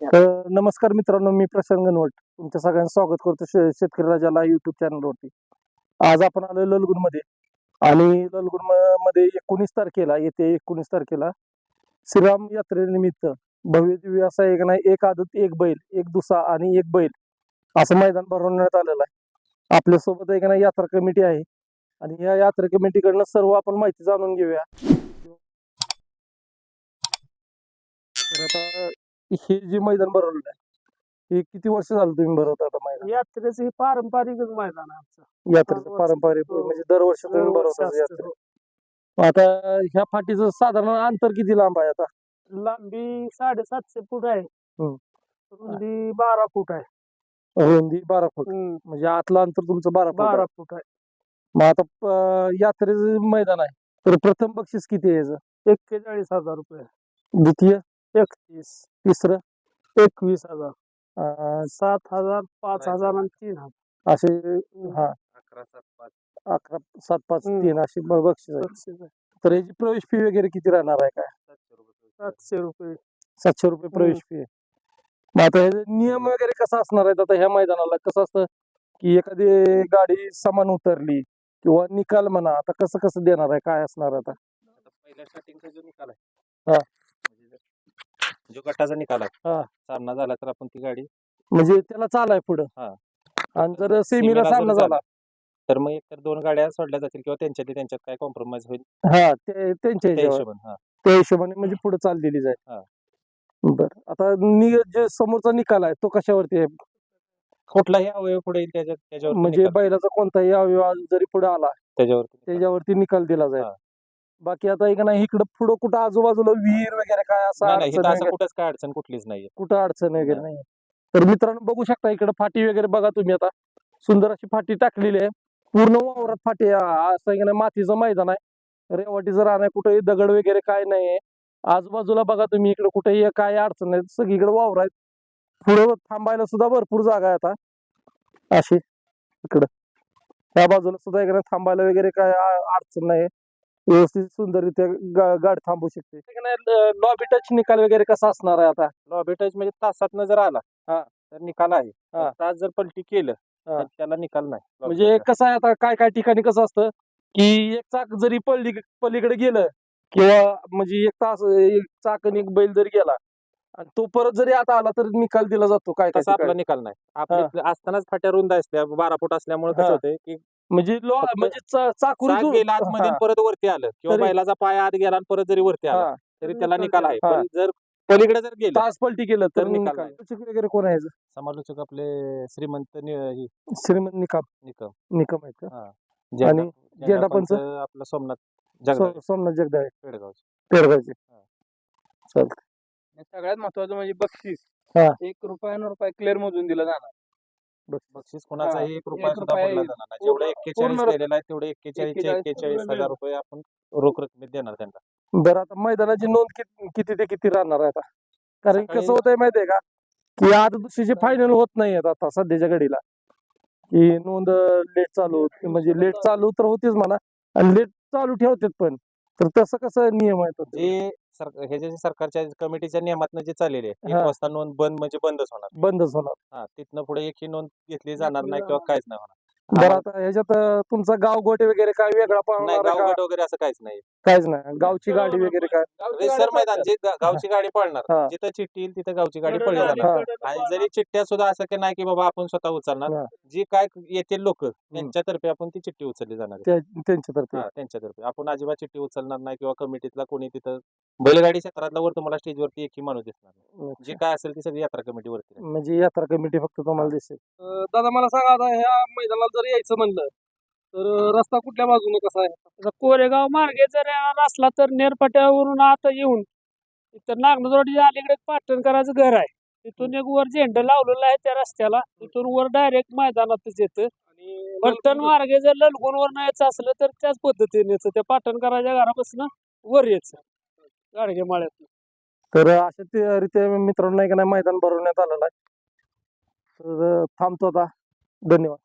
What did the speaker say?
तर नमस्कार मित्रांनो मी प्रशांत गणवट तुमच्या सगळ्यांचं स्वागत करतो शेतकरी राजाला युट्यूब चॅनलवरती आज आपण आलो ललगुणमध्ये आणि ललगुणमध्ये एकोणीस तारखेला येते एकोणीस तारखेला श्रीराम यात्रेनिमित्त भव्य दिव्य असा एक नाही एक आदत एक बैल एक दुसा आणि एक बैल असं मैदान भरवण्यात आलेलं आहे. आपल्यासोबत एक नाही यात्रा कमिटी आहे. आणि या यात्रा कमिटीकडनं सर्व आपण माहिती जाणून घेऊया. हे जे मैदान भरवलेलं आहे हे किती वर्ष झालं तुम्ही भरवता आता मैदान यात्रेचं हे पारंपरिकच मैदान आहे आमचं यात्रेचं. पारंपरिक हो. म्हणजे दरवर्षी तुम्ही दरवर्षी भरवता. यात्रे आता ह्या फाटीचं साधारण अंतर किती लांब आहे आता लांबी साडेसातशे फूट आहे हम्म. रुंदी बारा फूट आहे रुंदी बारा फूट हम्म, म्हणजे आतलं अंतर तुमचं बारा फूट आहे. बारा फूट आहे मग आता प- यात्रेचं मैदान आहे तर प्रथम बक्षीस किती आहे याचं? एक्केचाळीस हजार रुपये द्वितीय एकतीस तिसरं एकवीस हजार सात हजार पाच हजार आणि तीन हजार. असे हा. अकरा सात पाच. अकरा सात पाच हम्म. तीन अशी बक्षीस आहे आहे. तर याची प्रवेश फी वगैरे किती राहणार आहे काय? सातशे रुपये सातशे रुपये. प्रवेश फी आहे. मग आता ह्याचे नियम वगैरे कसा असणार आहेत? आता ह्या मैदानाला कसं असतं की एखादी गाडी समान उतरली किंवा निकाल म्हणा आता कसं कसं देणार आहे? काय असणार आता? आता पहिल्या स्टार्टिंगचा जो निकाल आहे. हा. जो- गटाचा निकाल आहे. हा. सामना झाला तर आपण ती गाडी म्हणजे त्याला चालाय पुढं. हा. आणि जर सेमीला सेमीला जर सामना झाला. तर मग एकतर दोन गाड्या सोडल्या जातील किंवा त्यांच्यात त्यांच्यात काय कॉम्प्रोमाइज होईल? हा ते त्यांच्या त्या ह्याच्यावर हिशोबाने हा. त्या हिशोबाने म्हणजे पुढे चाल दिली जाईल. हा. बर. आता नि- जे समोरचा निकाल आहे तो कशावरती आहे? कुठलाही अवयव पुढे येईल त्याच्यावर म्हणजे बैलाचा कोणताही अवयव जरी पुढे आला त्याच्यावरती निकाल. त्याच्यावरती निकाल दिला जाईल. हा. बाकी आता एक नाही इकडं पुढं कुठं आजूबाजूला विहीर वगैरे काय असं नाही, नाही अडचण इथं असं वगैरे- कुठंच काय अडचण कुठलीच नाहीये. कुठं अडचण वगैरे नाही. तर मित्रांनो बघू शकता इकडे फाटी वगैरे बघा तुम्ही आता. सुंदर अशी फाटी टाकलेली आहे. पूर्ण वावरात फाटी आहे. असं आहे की नाही मातीचं मैदान आहे. रेवाटीचं रान आहे कुठेही दगड वगैरे काय नाही आजूबाजूला बघा तुम्ही इकडे कुठेही काय अडचण नाही. सगळीकडे वावर आहेत. पुढे थांबायला सुद्धा भरपूर जागा आहे आता. अशी इकडं. त्या बाजूला सुद्धा इकडे थांबायला वगैरे काय आ- अडचण नाही व्यवस्थित सुंदररित्या गा- गाडी थांबू शकते लॉबी टच निकाल वगैरे कसा असणार आहे आता लॉबी टच म्हणजे तासातनं जर आला हा. तर निकाल आहे हा. तास जर पलटी केलं हा. तर त्याला निकाल नाही म्हणजे. कसं आहे आता काय काय ठिकाणी कसं असतं की एक चाक जरी पल्ली पलीकडे गेलं किंवा म्हणजे एक तास एक चाक आणि एक बैल जरी गेला आणि तो परत जरी आता आला तर निकाल दिला जातो काय काय तसा आपला ठिकाणी. निकाल नाही आपल्या असतानाच फाट्या रुंद असत्या बारा फूट असल्यामुळे हा. कसं होतंय की म्हणजे लो फक्त म्हणजे चा- चाक गेला आतमध्ये हा, परत वरती आलं किंवा तरी- बैलाचा पाय आत गेला आणि परत जरी वरती आला हा, तरी त्याला निकाल आहे. हा. पण जर पलीकडे जर गेलं तास पलटी केलं तर तर निकाल निकाल नाही. सूचक वगैरे कोण आहे? समालोचक आपले श्रीमंत नि- ही श्रीमंत निकम. निकम. निकम आहेत का? आणि झेंडापंच? पंच आपला सोमनाथ जगदाळे. सो- सोमनाथ जगदाळे. पेडगावचे. पेडगावचे. चालतं सगळ्यात महत्वाचं म्हणजे बक्षीस. हा. एक रुपयानं रुपये क्लिअर मधून दिला जाणार. बक्षीस कोणाचाही एक रुपया सुद्धा रुपया येईल. जाणार नाही. जेवढं एक्केचाळीस पूर्ण दिलेलं आहे तेवढे एक्केचाळीस 41 एक्केचाळीस हजार रुपये आपण रोख रकमेत देणार त्यांना. बरं आता मैदानाची नोंद किती किती ते किती राहणार आहे आता? कारण कसं होतंय माहितीये का की आज दुसरीचे फायनल होत नाहीयेत आता सध्याच्या घडीला. की नोंद लेट चालू होत- म्हणजे लेट चालू तर होतीच म्हणा आणि लेट चालू ठेवतात पण. तर तसं कसं नियम आहे तो? जे सर हे जे सरकारच्या कमिटीच्या नियमातनं जे चाललेले आहे एक हा. वाजता नोंद बंद म्हणजे बंदच होणार. बंदच होणार. हा तिथनं पुढे एकही नोंद घेतली जाणार नाही किंवा काहीच नाही होणार. बरं आता ह्याच्यात अं, तुमचा गाव गोटे वगैरे काय वेगळा नाही पाहणार गावगट वगैरे असं काहीच नाही. काहीच नाही. गावची गाडी वगैरे काय? रेसर मैदान जे गा- गावची गाडी पळणार. जिथं चिठ्ठी येईल तिथं गावची गाडी पळली गाडी, जाणार आणि. जरी चिठ्ठ्या सुद्धा असं की नाही की बाबा आपण स्वतः उचलणार. जी काय येतील लोक त्यांच्यातर्फे आपण ती चिठ्ठी उचलली जाणार आहे. त्या- त्यांच्यातर्फे. हा त्यांच्यातर्फे. आपण अजिबात चिठ्ठी उचलणार नाही किंवा कमिटीतला कोणी तिथं बैलगाडी क्षेत्रातला वर तुम्हाला स्टेजवरती एकही माणूस दिसणार नाही. जे काय असेल ती सगळी यात्रा कमिटीवरती. म्हणजे यात्रा कमिटी फक्त तुम्हाला दिसेल. दादा मला सांगा आता ह्या मैदानाला जर यायचं म्हणलं तर रस्ता कुठल्या बाजूने कसा आहे? आता कोरेगाव मार्गे जर येणार असला तर नेरपाट्यावरून आता येऊन इथं नागनजोडच्या अलीकडे पाटणकराचं घर आहे. तिथून एक वर झेंडा लावलेला आहे त्या रस्त्याला. तिथून वर डायरेक्ट मैदानातच येतं. आणि पलटण मार्गे जर ललगुणवर यायचं असलं तर त्याच पद्धतीने यायचं. त्या पाटणकराच्या घरापासून वर यायचं. गाडगे माळ्यात तर अशा ते- रीत्या मित्रांनो नाही का नाही मैदान भरवण्यात आलेलं आहे. तर थांबतो आता. धन्यवाद.